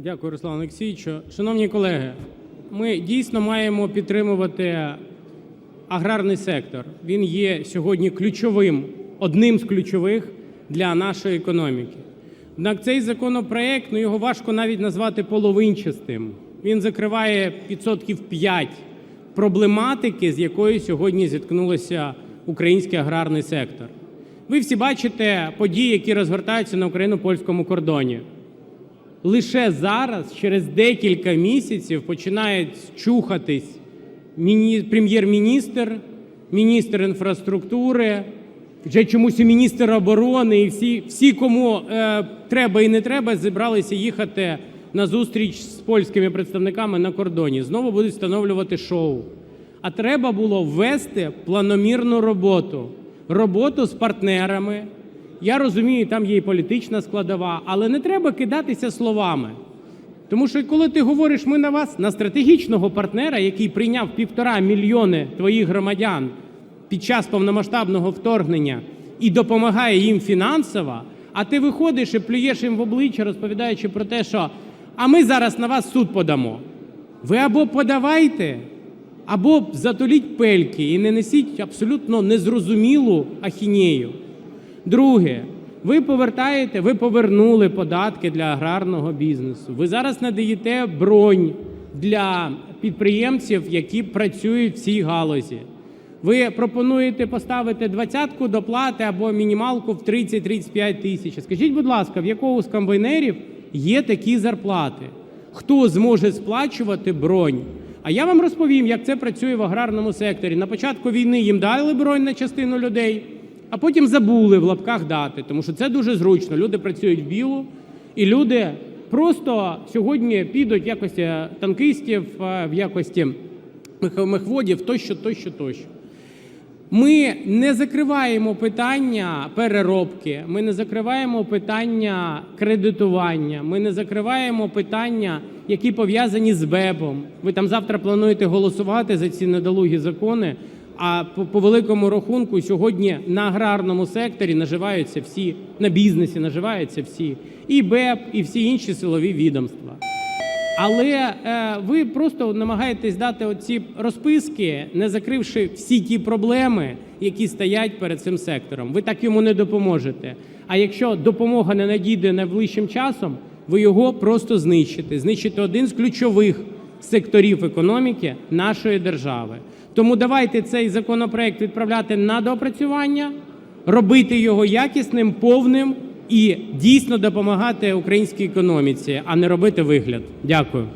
Дякую, Руслан Олексійовичу. Шановні колеги, ми дійсно маємо підтримувати аграрний сектор. Він є сьогодні ключовим, одним з ключових для нашої економіки. Однак цей законопроект, ну його важко навіть назвати половинчастим. Він закриває відсотків 5 проблематики, з якою сьогодні зіткнулося український аграрний сектор. Ви всі бачите події, які розгортаються на україно-польському кордоні. Лише зараз, через декілька місяців, починають чухатись міні- прем'єр-міністр, міністр інфраструктури, вже чомусь і міністр оборони, і всі, всі кому е, треба і не треба, зібралися їхати на зустріч з польськими представниками на кордоні. Знову будуть встановлювати шоу. А треба було ввести планомірну роботу, роботу з партнерами. Я розумію, там є і політична складова, але не треба кидатися словами. Тому що коли ти говориш ми на вас, на стратегічного партнера, який прийняв півтора мільйони твоїх громадян під час повномасштабного вторгнення і допомагає їм фінансово, а ти виходиш і плюєш їм в обличчя, розповідаючи про те, що а ми зараз на вас суд подамо. Ви або подавайте, або затуліть пельки і не несіть абсолютно незрозумілу ахінею. Друге, ви повертаєте, ви повернули податки для аграрного бізнесу. Ви зараз надаєте бронь для підприємців, які працюють в цій галузі. Ви пропонуєте поставити двадцятку доплати або мінімалку в 30-35 тисяч. Скажіть, будь ласка, в якого з комбайнерів є такі зарплати? Хто зможе сплачувати бронь? А я вам розповім, як це працює в аграрному секторі. На початку війни їм дали бронь на частину людей, а потім забули в лапках дати, тому що це дуже зручно. Люди працюють в білу, і люди просто сьогодні підуть в якості танкистів, е, в якості мехводів, тощо, тощо, тощо. Ми не закриваємо питання переробки, ми не закриваємо питання кредитування, ми не закриваємо питання, які пов'язані з БЕБом. Ви там завтра плануєте голосувати за ці недолугі закони. А по, по великому рахунку сьогодні на аграрному секторі наживаються всі, на бізнесі наживаються всі, і БЕБ, і всі інші силові відомства. Але е, ви просто намагаєтесь дати оці розписки, не закривши всі ті проблеми, які стоять перед цим сектором. Ви так йому не допоможете. А якщо допомога не надійде найближчим часом, ви його просто знищите. Знищите один з ключових секторів економіки нашої держави. Тому давайте цей законопроект відправляти на доопрацювання, робити його якісним, повним і дійсно допомагати українській економіці, а не робити вигляд. Дякую.